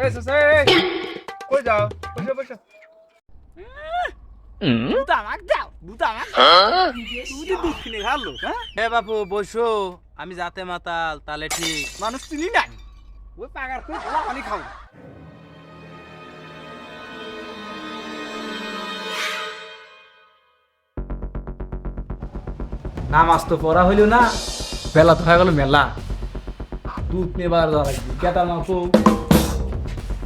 এই চাচা কই যাও বসো বসো দুধ আমাক দাও দুধ আমাক তুমি তো দুধ হ্যাঁ হে বাপু বসো। আমি যাতে মাতাল তাহলে ঠিক। মানুষ চিনি নাই। ওই পাগার তুই খোলা পানি খাও। নামাজ তো পড়া হইল না বেলা তো হয়ে গেল মেলা। দুধ নেবার যাওয়া লাগবে। কেতার মাংস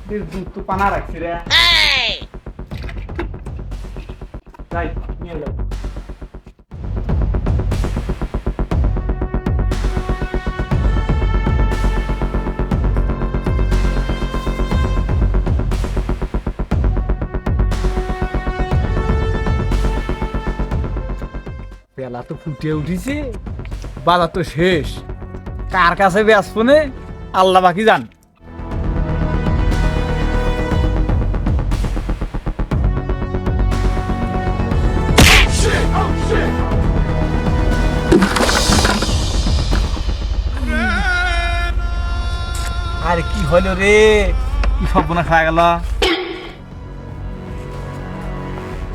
দুধ তো পানা রাখছি রে। যাই নিয়ে যাও। বেলা তো ফুটে উঠিছে। বাজার তো শেষ। কার কাছে বেসবো নে আল্লাহ বাকি জান আরে কি হলো রে? কি সর্বনাশ হয়ে গেল?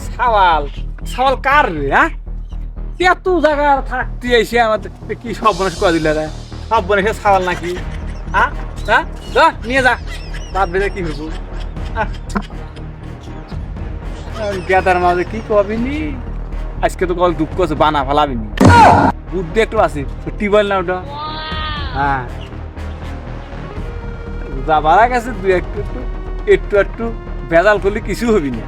সাওয়াল সাওয়াল কার রে হ্যাঁ? এত জায়গা থাকতে এসে আমার কি সব বনাস করে দিলে রে? সব বনাসে সাওয়াল নাকি? হ্যাঁ হ্যাঁ নিয়ে যা। বাদ বেড়ে কি হইব? গেদার মাঝে কি কবিনি আজকে তো কল দুঃখ আছে, বানা ফালাবিনি বুদ্ধি একটু আছে টিউবওয়েল না ওটা। হ্যাঁ। যাবার কাছে দু একটু একটু একটু একটু ভেজাল করলে কিছু হবি না।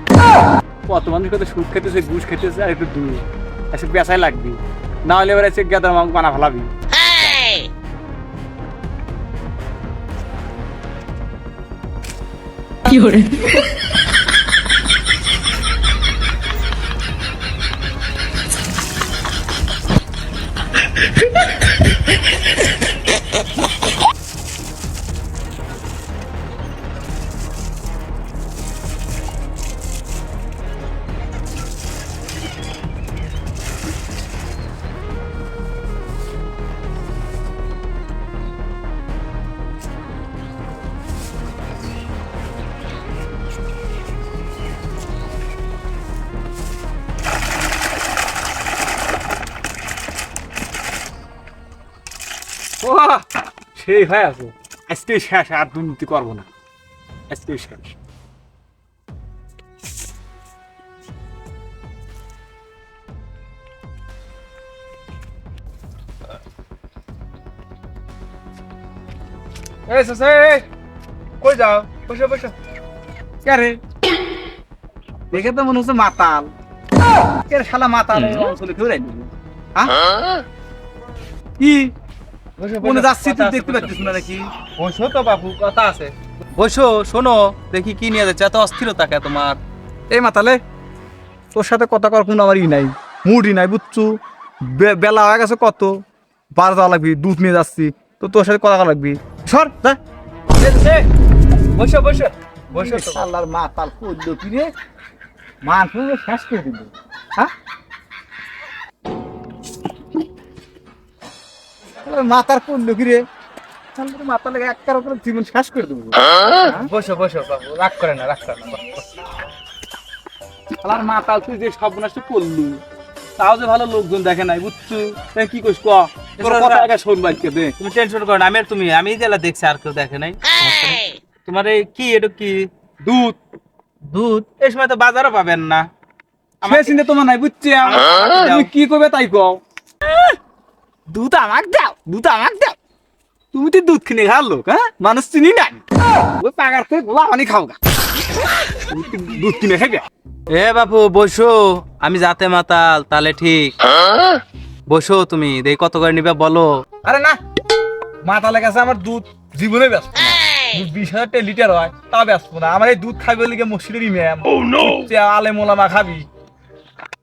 কত মানুষ কত সুদ খেতেছে, ঘুষ খেতেছে, আর একটু দূর। এসে বেসাই লাগবি। না হলে এবার এসে গেদার মাংস বানা ফেলাবি। 有人 ও সেই হয়ে আছে আজকে শেষ আর দুর্নীতি করব না। আজকে শেষ। এই চাচা কই যাও? বসো বসো। কে রে? দেখে তো মনে হচ্ছে মাতাল। কে শালা মাতাল? অঞ্চলে কেউ রাখবি হ্যাঁ? কি? যাচ্ছি তুই দেখতে পাচ্ছিস না নাকি? বসো তো বাবু কথা আছে। বসো শোনো দেখি কি নিয়ে যাচ্ছে। এত অস্থিরতা কে তোমার? এই মাতালে তোর সাথে কথা কর কোনো আমার নাই। মুডই নাই বুঝছু? বেলা হয়ে গেছে কত? বার যাওয়া লাগবি দুধ নিয়ে যাচ্ছি। তো তোর সাথে কথা লাগবি। সর যা। বসো বসো বসো। আল্লাহর মাতাল করল কি রে? মানুষ শেষ করে দিল। হ্যাঁ? আল্লাহর মাতার করল কি রে? মাথা লেগে এক কারও জীবন শেষ করে দেবো। বসো বসো বাবু রাগ করে না রাগ করে না আমার মাতাল তুই যে সর্বনাশ করলু তাও যে ভালো লোকজন দেখে নাই বুঝছু? তাই কি কইস ক? তোর কথা আগে শোন বাইকে দে। তুমি টেনশন করো না আমি আর তুমি আমি গেলা দেখছি আর কেউ দেখে নাই। তোমার এই কি এটা কি? দুধ। দুধ? এই সময় তো বাজারও পাবেন না। সে চিন্তা তোমার নাই বুঝছি? তুমি কি করবে তাই কও। দুধ আমাক দাও দুধ আমাক দাও। তুমি তো দুধ কিনে খাওয়ার লোক হ্যাঁ? মানুষ চিনি নাই। ওই পাগার থেকে গোলা পানি খাও গা দুধ কিনে খাইবে। এ বাপু বসো। আমি যাতে মাতাল তাহলে ঠিক। বসো তুমি দেই কত করে নিবে বলো। আরে না মাথা লেগেছে আমার দুধ জীবনে ব্যস্ত দুধ বিশ হাজার টাকা লিটার হয় তা ব্যস্ত না। আমার এই দুধ খাইবে লিগে মসজিদের ইমাম আলে মোলামা খাবি।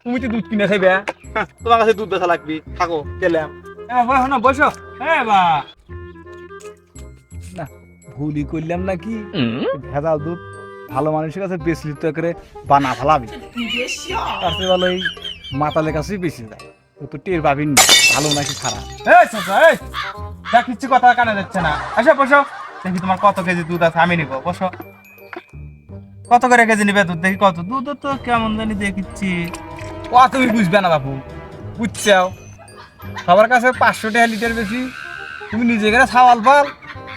তুমি তো দুধ কিনে খাইবে হ্যাঁ, তোমার কাছে দুধ বেচা লাগবি থাকো গেলাম বসো না বসো। হ্যাঁ বা। না ভুলই করলাম নাকি? ভেজাল দুধ ভালো মানুষের কাছে বেশি তো করে বানা ফেলাবি। তার চেয়ে ভালো এই মাতালের কাছেই বেশি যায়। ও তো টের পাবিন ভালো নাকি খারাপ? এই চাচা এই। দেখ কিচ্ছু কথা কানে যাচ্ছে না। আসো বসো। দেখি তোমার কত কেজি দুধ আছে আমি নিব বসো। কত করে কেজি নিবে দুধ? দেখি কত। দুধ তো কেমন জানি দেখিচ্ছি। ও তুমি বুঝবে না বাবু বুঝছাও। সবার কাছে পাঁচশো টাকা লিটার বেশি। তুমি নিজে গেলে ছাওয়াল ফল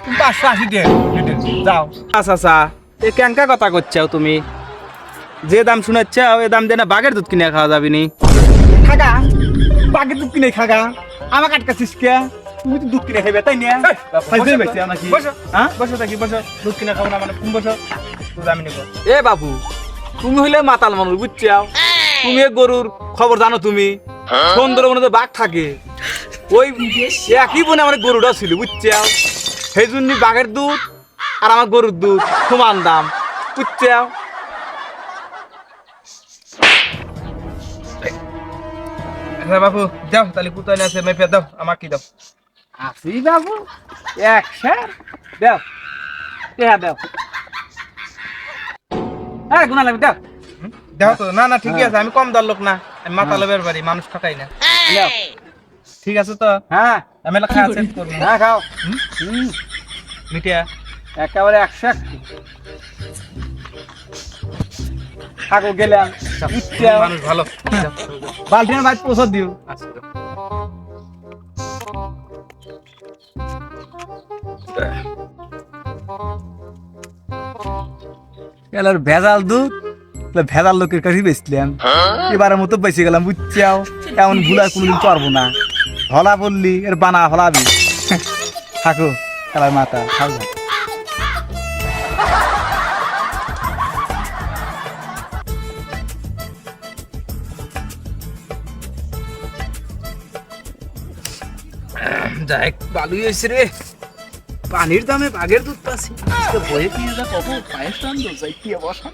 তুমি পাঁচশো আশি টাকা লিটার। যাও। আচ্ছা আচ্ছা এ ক্যাঙ্কা কথা করছাও তুমি? যে দাম শুনাচ্ছাও এ দাম দিয়ে না বাঘের দুধ কিনে খাওয়া যাবে নি। খাগা বাঘের দুধ কিনে খাগা। আমাকে আটকাছিস কে? তুমি তো দুধ কিনে খাইবে তাই নিয়ে নাকি? হ্যাঁ? বসো দেখি বসো। দুধ কিনে খাব না মানে তুমি বসো। দুধ আমি নিবো। এ বাবু তুমি হইলে মাতাল মানুষ বুঝছাও? তুমি গরুর খবর জানো তুমি? সুন্দরবনে তো বাঘ থাকে। ওই একই বনে আমার গরুটা ছিল বুঝছাও সেই জন্য বাঘের দুধ আর আমার গরুর দুধ সমান দাম বুঝছাও হ্যাঁ বাবু যাও তাহলে কুতাইলে আছে মেপে দাও আমার কি দাও। আসি বাবু একশো দাও হ্যাঁ দাও। হ্যাঁ গুণা লাগবে দাও। দাও তো না না ঠিকই আছে আমি কম দর লোক না। মাথা লোবের বাড়ি মানুষ ঠকাই না। ঠিক আছে তো? হ্যাঁ। আমি খাওয়া করব। হ্যাঁ খাও। মিটিয়া। একেবারে একশো থাকো গেলাম। মানুষ ভালো। বালতিনের বাইক পৌঁছা দিও। এলার ভেজাল দুধ। ভেজাল লোকের কাছে বেচলাম। এবারের মতো বেঁচে গেলাম, বুঝছাও? এমন ভুল আর কোনোদিন না। হলা বললি, এর বানা হলাবি। থাকো, খেলার মাথা না। যাই ভালোই হয়েছে রে। পানির দামে বাঘের দুধ পাচ্ছি। বয়ে যা কত? পায়ের টান যাই, কি অবস্থা